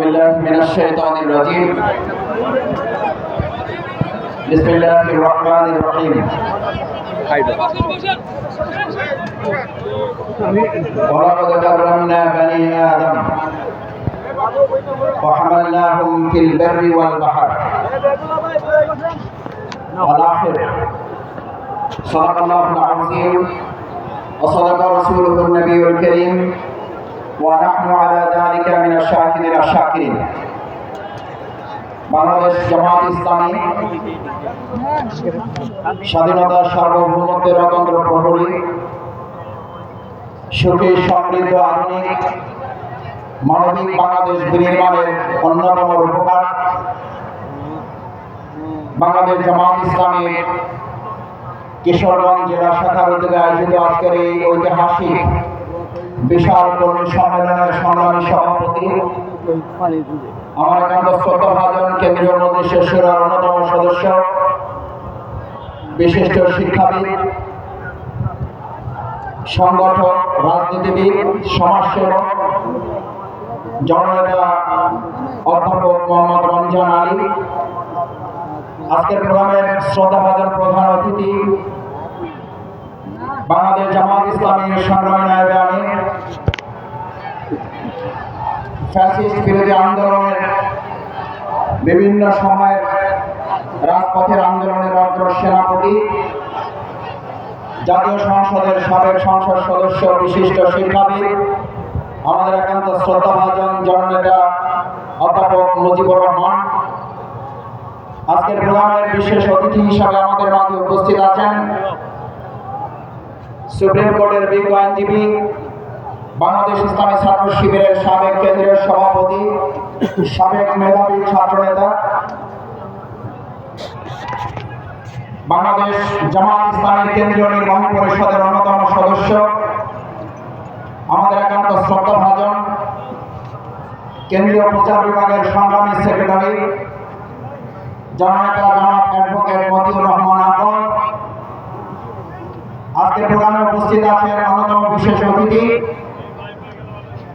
بالله من الشيطان الرجيم. بسم الله الرحمن الرحيم. ولقد كرمنا بني آدم وحملناهم في البر والبحر. والآخر صدق الله العظيم وصدق رسوله النبي الكريم ونحن على ذلك من الشاكرين الشاكرين বাংলাদেশ জামাত ইসলামী স্বাধীনতা সার্বভৌমত্বের অতন্ত্র প্রহরী সুখী সমৃদ্ধ আধুনিক মানবিক বাংলাদেশ বিনির্মাণের অন্যতম রূপকার বাংলাদেশ জামাত ইসলামীর কিশোরগঞ্জ জেলা শাখার উদ্যোগে আয়োজিত আজকের এই ঐতিহাসিক বিশাল কর্মী সম্মেলনের সংগ্রামী সভাপতি আমার একান্ত শ্রদ্ধাভাজন কেন্দ্রীয় মন্ত্রী শেষের অন্যতম সদস্য, বিশিষ্ট শিক্ষাবিদ, সংগঠক, রাজনীতিবিদ, সমাজসেবক, জননেতা, অধ্যাপক মোহাম্মদ রমজান আলী। আজকের প্রোগ্রামের শ্রদ্ধাভাজন প্রধান অতিথি বাংলাদেশ জামাত ইসলামী সংগ্রামী নায়বে ফ্যাসিস্ট বিরোধী আন্দোলনের বিভিন্ন সময়ের রাজপথের আন্দোলনের অগ্র সেনাপতি, জাতীয় সংসদের সাবেক সংসদ সদস্য, বিশিষ্ট শিক্ষাবিদ, আমাদের একান্ত শ্রদ্ধাভাজন জননেতা অধ্যাপক মুজিবুর রহমান। আজকের প্রোগ্রামের বিশেষ অতিথি হিসাবে আমাদের মাঝে উপস্থিত আছেন সুপ্রিম কোর্টের বিজ্ঞ আইনজীবী, বাংলাদেশ ইসলামী ছাত্র শিবিরের সাবেক কেন্দ্রীয় সভাপতি, সাবেক মেধাবী ছাত্রনেতা, বাংলাদেশ জামাত ইসলামী কেন্দ্রীয় নির্বাহী পরিষদের অন্যতম সদস্য, আমাদের একান্ত শ্রদ্ধাভাজন কেন্দ্রীয় প্রচার বিভাগের সংগ্রামী সেক্রেটারি জননেতা জনাব অ্যাডভোকেট মতিউর রহমান আজকের প্রোগ্রামে উপস্থিত আছেন অন্যতম বিশেষ অতিথি।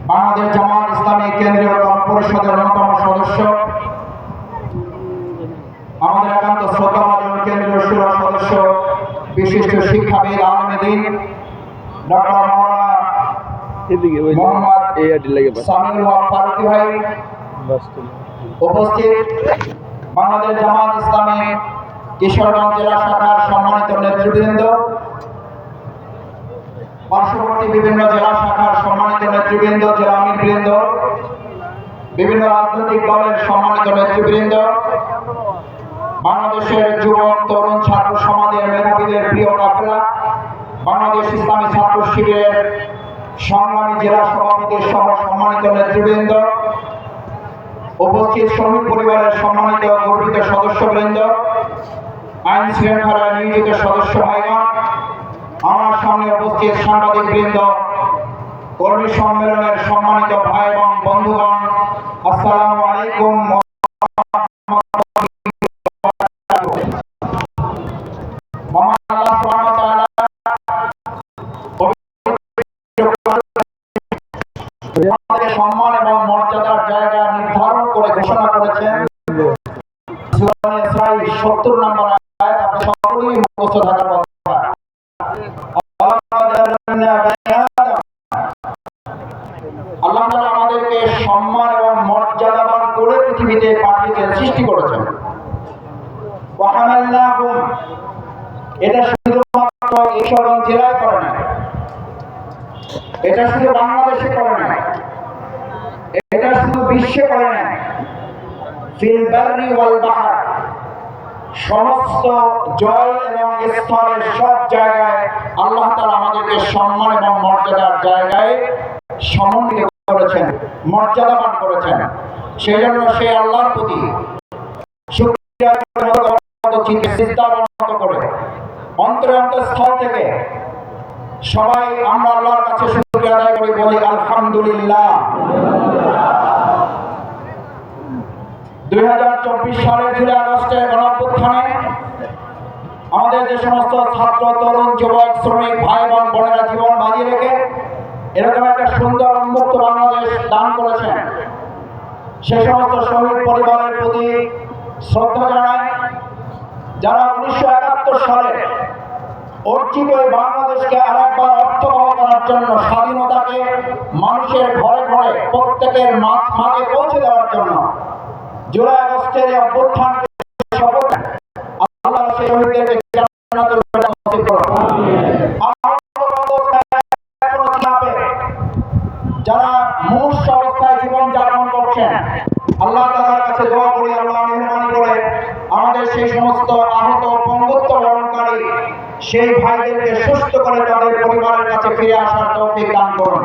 বাংলাদেশ জামাত ইসলামী কেন্দ্রীয় পরিষদের অন্যতম সদস্য। আমাদের একান্ত শ্রদ্ধাভাজন কেন্দ্রীয় সুরা সদস্য বিশিষ্ট শিক্ষাবিদ আলমেদিন ডক্টর মোহাম্মদ সামিউল হক ফারুকি ভাই উপস্থিত। বাংলাদেশ জামাত ইসলামী কিশোরগঞ্জ জেলা শাখার সম্মানিত নেতৃবৃন্দ পার্শ্ববর্তী বিভিন্ন জেলা শাখার সম্মানিত নেতৃবৃন্দ, জেলা আমিরবৃন্দ বিভিন্ন রাজনৈতিক দলের সম্মানিত নেতৃবৃন্দ, বাংলাদেশের যুবক তরুণ, ছাত্র সমাজের মেধাবীদের প্রিয় কাফেলা বাংলাদেশ ইসলামী ছাত্র শিবিরের সংগ্রামী জেলা সভাপতি সহ সম্মানিত নেতৃবৃন্দ, উপস্থিত শ্রমিক পরিবারের সম্মানিত গর্বিত সদস্যবৃন্দ, আইন শৃঙ্খলায় নিয়োজিত সদস্য ভাইগণ আমার সামনে উপস্থিত সাংবাদিক বৃন্দ, কর্মী সম্মেলনের সম্মানিত ভাই এবং বন্ধুগণ, আসসালামু আলাইকুম সম্মান এবং আমাদেরকে সম্মান এবং মর্যাদাবান করে পৃথিবীতে পাঠিয়েছেন সৃষ্টি করেছেন। এটা শুধুমাত্র ঈশ্বরগঞ্জ জেলায় করে না এটা শুধু বাংলাদেশে করে না এটা শুধু বিশ্বে করে না সমস্ত জল এবং স্থলের সব জায়গায় আল্লাহ তাআলা আমাদেরকে সম্মান এবং মর্যাদার জায়গায় সমন্বিত করেছেন, মর্যাদাবান করেছেন। সেই জন্য সেই আল্লাহর প্রতি করে আমরা গণঅভ্যুত্থানে আমাদের যে সমস্ত ছাত্র, তরুণ, যুবক, শ্রমিক ভাই এবং বোনেরা জীবন বাজিয়ে রেখে এরকম একটা সুন্দর উন্মুক্ত বাংলাদেশ দান করেছেন। সে সমস্ত শহীদ পরিবারের প্রতি শ্রদ্ধা জানাই, যারা উনিশশো একাত্তর সালে অর্জিত এই বাংলাদেশকে আরেকবার অর্থবহ করার জন্য স্বাধীনতাকে মানুষের ঘরে ঘরে প্রত্যেকের মাঝ মাঝে পৌঁছে দেওয়ার জন্য জুলাই আগস্টের অভ্যুত্থানকে যারা মুমূর্ষ অবস্থায় জীবন যাপন করছেন, আল্লাহ তাআলার কাছে দোয়া করি, আল্লাহ মেহরবানি করে আমাদের সেই সমস্ত আহত পঙ্গুত্ব বরণকারী সেই ভাইদেরকে সুস্থ করে তাদের পরিবারের কাছে ফিরে আসার তৌফিক দান করুন।